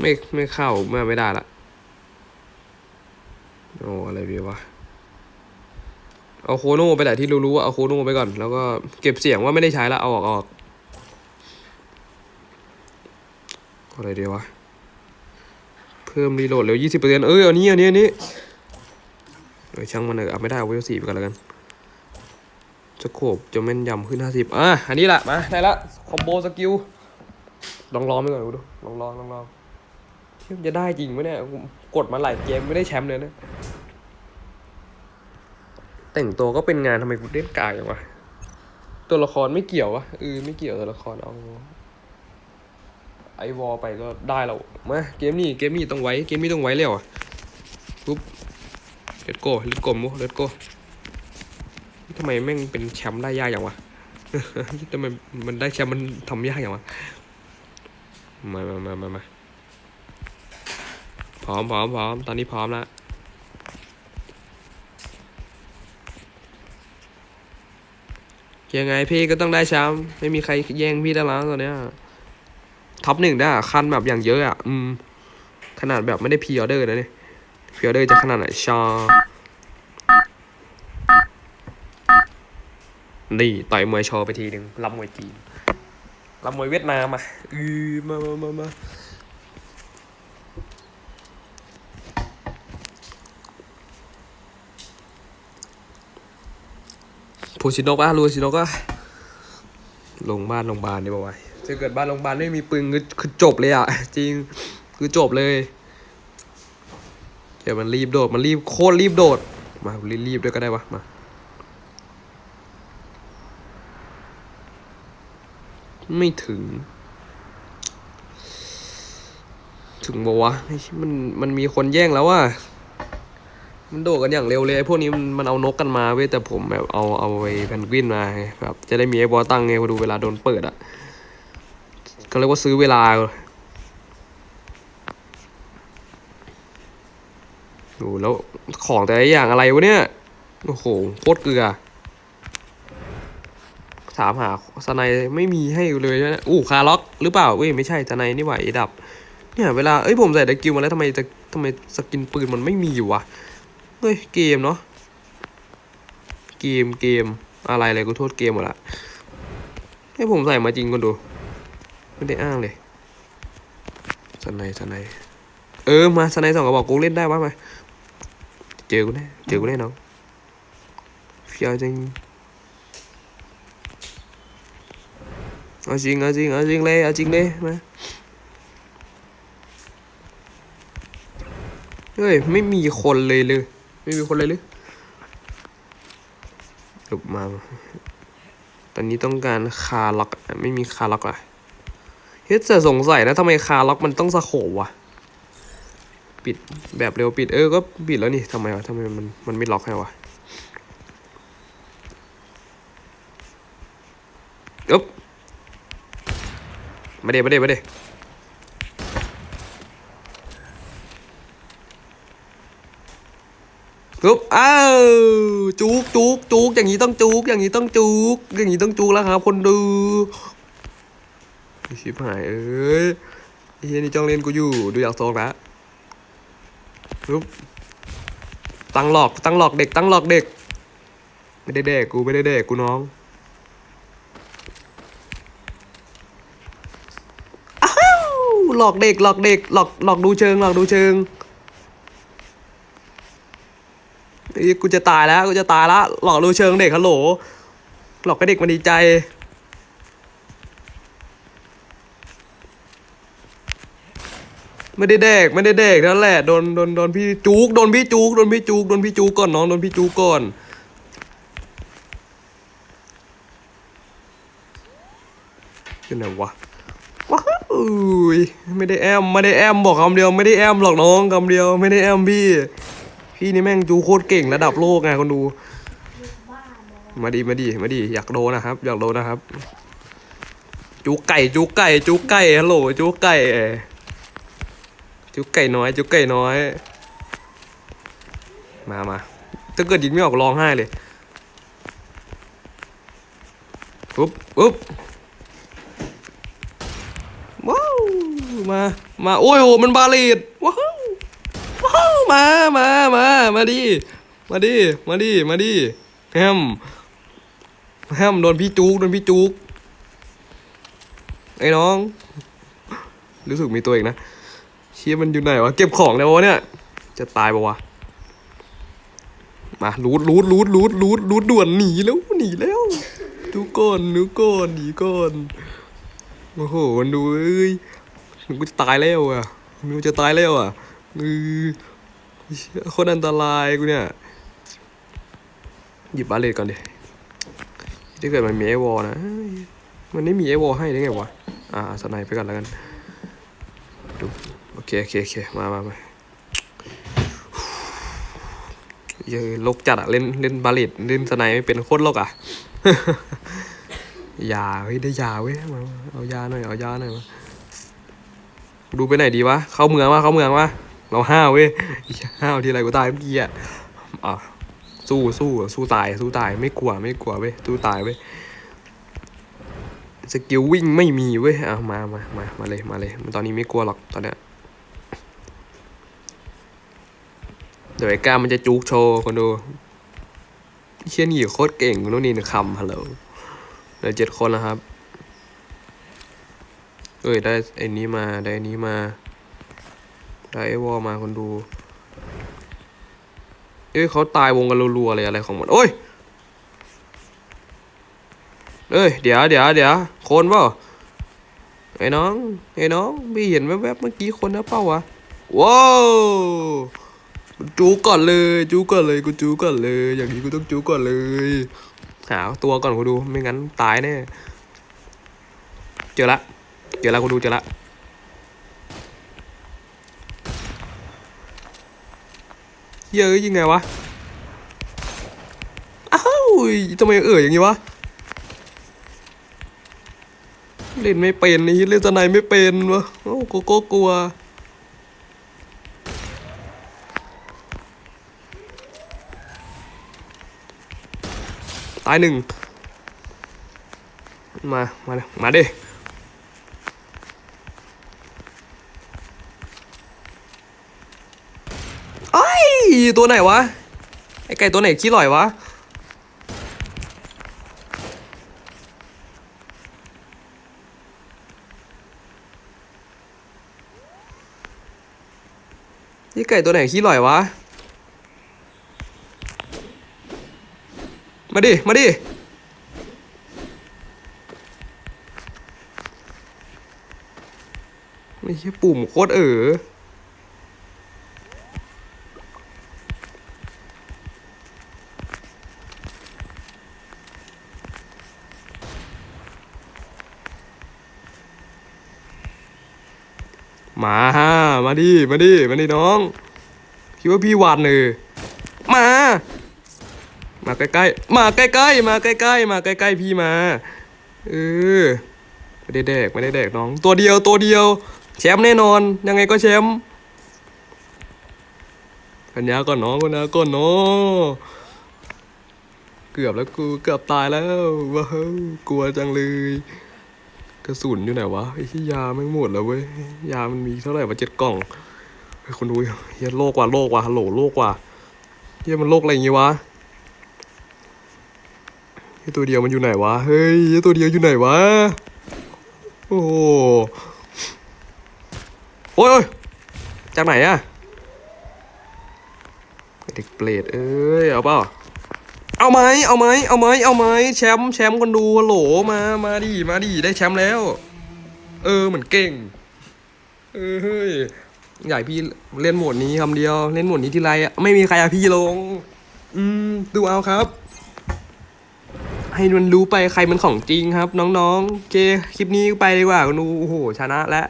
ไม่ไม่เข้ามาไม่ได้ละโอ้อะไรดีวะเอาโคโน่ไปแต่ที่รู้ๆว่าเอาโคโน่ไปก่อน แล้วก็เก็บเสียงว่าไม่ได้ใช้ละเอาออกออกอะไรดีวะเพิ่มรีโหลดเร็วยี่สิบเปอร์เซ็นต์เอออันนี้อันนี้อันนี้เออช่างมันเถอะเอาไม่ได้เอาเวลสี่ไปก่อนแล้วกันสโคบจะแม่นยำขึ้นห้าสิบอะอันนี้แหละมาได้ละคอมโบสกิลลองลองไปก่อนดูลองลองลองลองี่ยจะได้จริงไหมเนี่ยกูกดมาหลายเกมไม่ได้แชมป์เลยนะแต่งตัวก็เป็นงานทำไมกูเล่นกายอย่างวะตัวละครไม่เกี่ยววะเออไม่เกี่ยวตัวละครเอาไอวอลไปก็ได้แล้วมาเกมนี้เกมนี้ต้องไว้เกมนี้ต้องไว้แล้วอะปุ๊บเลตโก้เลตโก้มูเลตโก้ทำไมแม่งเป็นแชมป์ได้ยากอย่างวะทำไมมันได้แชมป์มันทำยากอย่างวะมามามามามา ร้อมพร้อมพร้อมตอนนี้พร้อมแล้วยังไงพี่ก็ต้องได้แชมป์ไม่มีใครแย่งพี่ได้แล้วตอนเนี้ยท็อปหนึ่งได้คันแบบอย่างเยอะอะ อืม ขนาดแบบไม่ได้พีออเดอร์นะเนี่ยพีออเดอร์จะขนาดไหนชานี่ต่อยมวยโชว์ไปทีหนึ่งรับมวยจีนรับมวยเวียดนามอะอือมามามามา พูชิโนกอะรู้ชิโนกอะลงบ้านโรงพยาบาลดีป่าวะถ้าเกิดบ้านโรงพยาบาลไม่มีปืนคือคือจบเลยอะจริงคือจบเลยเดี๋ยวมันรีบโดดมันรีบโคตรรีบโดดมารีบรีบด้วยก็ได้วะมาไม่ถึง ถึงบอกวะมันมันมีคนแย่งแล้วว่ะ มันโดดกันอย่างเร็วเลยไอ้พวกนี้มันเอานกกันมาเว้ยแต่ผมแบบเอาเอาไอ้แพนกวินมาไงแบบจะได้มีไอ้บอตั้งไงมาดูเวลาโดนเปิดอะก็เรียกว่าซื้อเวลาโอ้แล้วของแต่ละอย่างอะไรวะเนี่ย โอ้โหโคตรเกลือ ถามหาสไนไม่มีให้เลยใช่ไหมอู้คาล็อกหรือเปล่าเว้ยไม่ใช่สไนนี่หว่าไอ้ดับ เนี่ยเวลาเอ้ยผมใส่ตะกิวมาแล้วทำไมจะทำไมสกินปืนมันไม่มีอยู่วะ เฮ้ยเกมเนาะเกมเกมอะไรเลยกูโทษเกมหมดละให้ผมใส่มาจริงกันดู ไม่ได้อ้างเลยสไนสไนเออมาสไนสองกระบอกกูเล่นได้วะมาเจอกูแน่เจอกูแน่น้องเฟียวจริงเอาจริงเอาจริงเอาจริงเลยเอาจริงเลยมาเฮ้ยไม่มีคนเลยเลย ไม่มีคนเลยหรือหลบมา ตอนนี้ต้องการคาล็อก ไม่มีคาล็อกอะเฮ้ยแต่สงสัยนะทำไมคาล็อกมันต้องสะโขบวะปิดแบบเร็วปิดเออ ก็ปิดแล้วนี่ทำไมวะทำไมมันมันไม่ล็อกให้วะอ๊บมาเด้มาเด้มาเด้ อึ๊บอ้าวจุกจุกจุกอย่างนี้ต้องจุกอย่างนี้ต้องจุกอย่างนี้ต้องจุกแล้วครับคนดูชิบหายเอ้ยไอ้เฮียนี่จ้องเล่นกูอยู่ดูอยากโซงละปึ๊บตั้งหลอกตั้งหลอกเด็กตั้งหลอกเด็ก ไม่ได้เด็กกูไม่ได้เด็กกูน้องหลอกเด็กหลอกเด็กหลอกหลอกดูเชิงหลอกดูเชิงไอ้ กูจะตายแล้วกูจะตายแล้วหลอกดูเชิงเด็กฮัลโหล หลอกให้เด็กมันดีใจ ไม่ได้แดกไม่ได้แดกนั่นแหละโดนโดนโดนพี่จุกโดนพี่จุกโดนพี่จุกโดนพี่จุกก่อนน้องโดนพี่จุกก่อนอยู่ไหนวะว้าวอุ้ยไม่ได้แอมไม่ได้แอมบอกคำเดียวไม่ได้แอมหรอกน้องคำเดียวไม่ได้แอมพี่ พี่นี่แม่งจูโคตรเก่งระดับโลกไงคนดู มาดีมาดีมาดีอยากโดนนะครับ อยากโดนนะครับ จูไก่จูไก่จูไก่ฮัลโหลจูไก่จุกไก่น้อยจุกไก่น้อย มามาถ้าเกิดยิงไม่ออกร้องไห้เลยปุ๊บปุ๊บว้าวมา มา โอ้ยโห มันบาเลตว้าวว้าว มามามามาดิมาดิมาดิมาดิแฮมแฮมโดนพี่จุกโดนพี่จุกไอ้น้อง รู้สึกมีตัวอีกนะเชี่ยมันอยู่ไหนวะเก็บของแล้ววะเนี่ย จะตายปะวะมารูดรูดรูดรูดรูดรูดด่วนหนีแล้วหนีแล้วดูก่อนดูก่อนหนีก่อนโอ้โหมันดูเอ้ยมันกูจะตายแล้วอะมันกูจะตายแล้วอะเออ โคนอันตรายกูเนี่ย หยิบบาเลตก่อนดิถ้าเกิดมันมีไอวอลนะ มันไม่มีไอวอลให้ได้ไงวะ อ่าสไนไปก่อนแล้วกัน ดู โอเค โอเค โอเค มามามาเยอะโลกจัดอะเล่นเล่นบาเลตเล่นสไนไม่เป็นโคตรโลกอะยาเฮ้ยได้ยาเว้ยมาเอายาหน่อย เอายาหน่อยมาดูไปไหนดีวะ เข้าเมืองวะเข้าเมืองวะ เราห้าวเว้ยห้าวทีไรกูตายเมื่อกี้อะอะสู้สู้สู้ตายสู้ตายไม่กลัวไม่กลัวเว้ยสู้ตายเว้ยสกิลวิ่งไม่มีเว้ยอะมามามามาเลยมาเลยตอนนี้ไม่กลัวหรอกตอนเนี้ยเดี๋ยวไอ้ก้ามันจะจุกโชว์คนดูเชี่ยนี่โคตรเก่งคนนู้นนี่นะคำฮัลโหลเหลือเจ็ดคนแล้วครับเอ้ยได้ไอ้นี้มาได้นี้มา ได้ไอ้วอลมาคนดู เอ้ยเขาตายวงกันรัวๆเลยอะไรของมัน โอ้ย เอ้ย เดี๋ยวเดี๋ยวเดี๋ยวคนเปล่าไอ้น้องไอ้น้องไม่เห็นแวบๆเมื่อกี้คนนะเปล่าวะว้าวจูก่อนเลย จูก่อนเลยกูจูก่อนเลย อย่างนี้กูต้องจูก่อนเลยหาตัวก่อนกูดูไม่งั้นตายแน่เจอละเจอล้วกูดูเจอล้ว เยอะยังไงวะ อ้าวทำไมเอ่ยอย่างงี้วะ เล่นไม่เป็นนี่เล่นสไหนไม่เป็นวะโอ้โกโก้กลัวตายหนึ่งมา มา มาดิ ไอ้ย ตัวไหนวะ ไอไก่ตัวไหนขี้หลอยวะ นี่ไก่ตัวไหนขี้หลอยวะ มาดิ มาดิไม่ใช่ปุ่มโคตรเออ มาฮะมาดิ มาดิ มาดิน้อง คิดว่าพี่หวานเออมา มาใกล้ๆ มาใกล้ๆ มาใกล้ๆ มาใกล้ๆ พี่มา เออ ไม่ได้แดก ไม่ได้แดกน้อง ตัวเดียว ตัวเดียว แชมป์แน่นอน ยังไงก็แชมป์ัญญาก่อนน้องปัญญาก่อนเนาะเกือบแล้วกูเกือบตายแล้วว้าวกลัวจังเลย กระสุนอยู่ไหนวะไอ้ที่ยาไม่หมดแล้วเว้ย ยามันมีเท่าไหร่วะเจ็ดกล่องเฮ้ยคนดูเฮียโลกว่ะโลกว่ะฮัลโหลโลกว่ะเฮียมันโลกอะไรอย่างงี้วะเฮียตัวเดียวมันอยู่ไหนวะ เฮ้ยเฮียตัวเดียวอยู่ไหนวะ โอ้โหโอ้ยจากไหนอะเด็กเปรตเอ้ย เอาเปล่า เอาไหมเอาไหมเอาไหมเอาไหมแชมป์แชมป์คนดูฮัลโหลมามาดิมาดิได้แชมป์แล้ว เออเหมือนเก่ง เออเฮ้ยให้พี่เล่นโหมดนี้คำเดียว เล่นโหมดนี้ทีไรอะไม่มีใครเอาพี่ลง อืมดูเอาครับ ให้มันรู้ไปใครมันของจริงครับ น้องๆโอเคคลิปนี้ไปดีกว่าคุณดูโอ้โหชนะแล้ว